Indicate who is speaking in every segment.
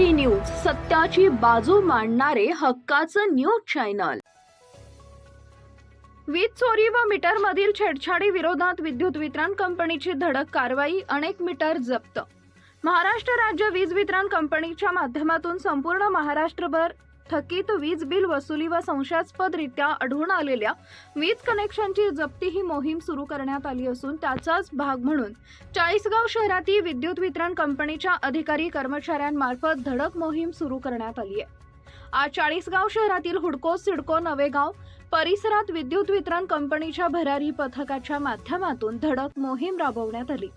Speaker 1: News सत्याची बाजू मांडणारे हक्काचं न्यूज चॅनल. वीज चोरी व मीटरमधील छेडछाडी विरोधात विद्युत वितरण कंपनीची धडक कारवाई अनेक मीटर जप्त. महाराष्ट्र राज्य वीज वितरण कंपनीच्या माध्यमातून संपूर्ण महाराष्ट्रभर थकीत वीज बिल वसुली व संशयास्पदरित्या आढळून आलेल्या वीज कनेक्शनची जप्ती ही मोहीम सुरू करण्यात आली असून त्याचाच भाग म्हणून चाळीसगाव शहरातील विद्युत वितरण कंपनीच्या अधिकारी कर्मचाऱ्यांमार्फत धडक मोहीम सुरू करण्यात आली आहे. आज चाळीसगाव शहरातील हुडको सिडको नवेगाव परिसरात विद्युत वितरण कंपनीच्या भरारी पथकाच्या माध्यमातून धडक मोहीम राबवण्यात आली.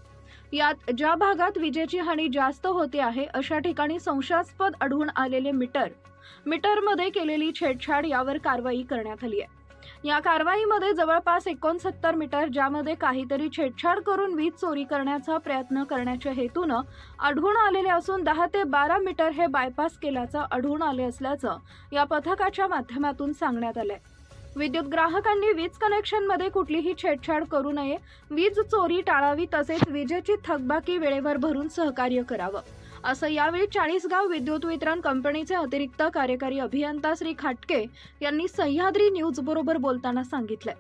Speaker 1: यात ज्या भागात विजेची हानी जास्त होते आहे अशा ठिकाणी संशयास्पद आढळून आलेले मीटर. मीटरमध्ये केलेली छेडछाड यावर कारवाई करण्यात आली आहे. या कारवाईमध्ये जवळपास एकोणसत्तर मीटर ज्यामध्ये काहीतरी छेडछाड करून वीज चोरी करण्याचा प्रयत्न करण्याच्या हेतूनं आढळून आलेले असून दहा ते बारा मीटर हे बायपास केल्याचं आढळून आले असल्याचं या पथकाच्या माध्यमातून सांगण्यात आलंय. विद्युत ग्राहकांनी वीज कनेक्शनमध्ये कुठलीही छेडछाड करू नये. वीज चोरी टाळावी तसेच विजेची थकबाकी वेळेवर भरून सहकार्य करावं. असं यावेळी चाळीसगाव विद्युत वितरण कंपनीचे अतिरिक्त कार्यकारी अभियंता श्री खाटके यांनी सह्याद्री न्यूज बरोबर बोलताना सांगितलं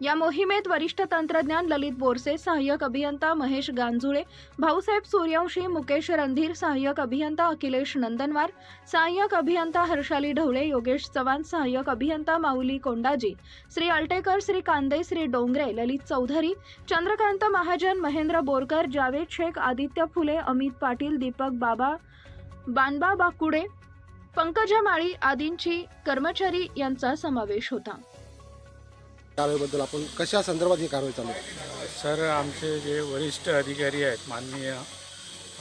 Speaker 1: या मोहिमेत वरिष्ठ तंत्रज्ञान ललित बोरसे सहाय्यक अभियंता महेश गांजुळे भाऊसाहेब सूर्यवंशी मुकेश रणधीर सहाय्यक अभियंता अखिलेश नंदनवार सहाय्यक अभियंता हर्षाली ढवळे योगेश चव्हाण सहाय्यक अभियंता माऊली कोंडाजी श्री अल्टेकर श्री कांदे श्री डोंगरे ललित चौधरी चंद्रकांत महाजन महेंद्र बोरकर जावेद शेख आदित्य फुले अमित पाटील दीपक बाबा बानबा बाकुडे पंकजा माळी आदींची कर्मचारी यांचा समावेश होता.
Speaker 2: कारवाईबद्दल आपण कशा संदर्भात ही कारवाई चालू आहे?
Speaker 3: सर आमचे जे वरिष्ठ अधिकारी आहेत माननीय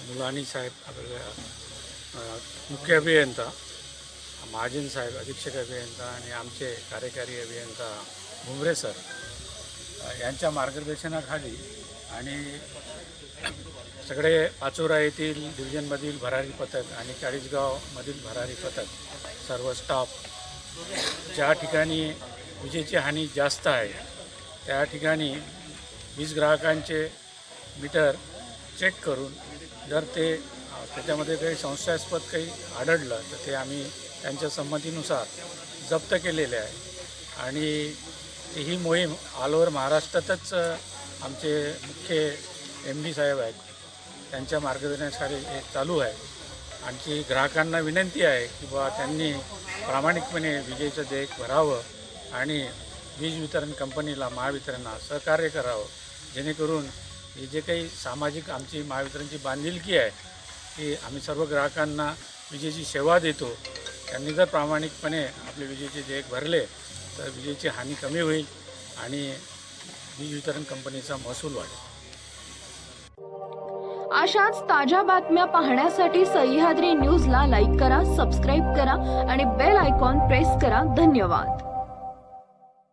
Speaker 3: मुलानी साहेब आपल्या अ, मुख्य अभियंता महाजन साहेब अधीक्षक अभियंता आणि आमचे कार्यकारी अभियंता भुमरे सर अ, यांच्या मार्गदर्शनाखाली आणि सगळे पाचोरा येथील डिव्हिजनमधील भरारी पथक आणि चाळीसगावमधील भरारी पथक सर्व स्टाफ ज्या ठिकाणी विजेची हानी जास्त आहे. त्या ठिकाणी वीज ग्राहकांचे मीटर चेक करून जर ते त्याच्यामध्ये काही संशयास्पद काही आढळलं तर ते आम्ही त्यांच्या संमतीनुसार जप्त केलेले आहे. आणि ही मोहीम ऑल ओव्हर महाराष्ट्रातच आमचे मुख्य एम डी साहेब आहेत त्यांच्या मार्गदर्शनाखाली हे चालू आहे. आणखी ग्राहकांना विनंती आहे की बा त्यांनी प्रामाणिकपणे विजेचं देयक भरावं. आणि वीज वितरण कंपनीला महावितरणला सहकार्य करावं. जेणेकरून हे जे काही सामाजिक आमची महावितरणची बांधिलकी आहे की आम्ही सर्व ग्राहकांना विजेची सेवा देतो. त्यांनी जर प्रामाणिकपणे आपले विजेचे देयक भरले तर विजेची हानी कमी होईल आणि वीज वितरण कंपनीचा महसूल वाढेल.
Speaker 1: अशाच ताज्या बातम्या पाहण्यासाठी सह्याद्री न्यूजला लाईक करा सबस्क्राईब करा आणि बेल आयकॉन प्रेस करा. धन्यवाद.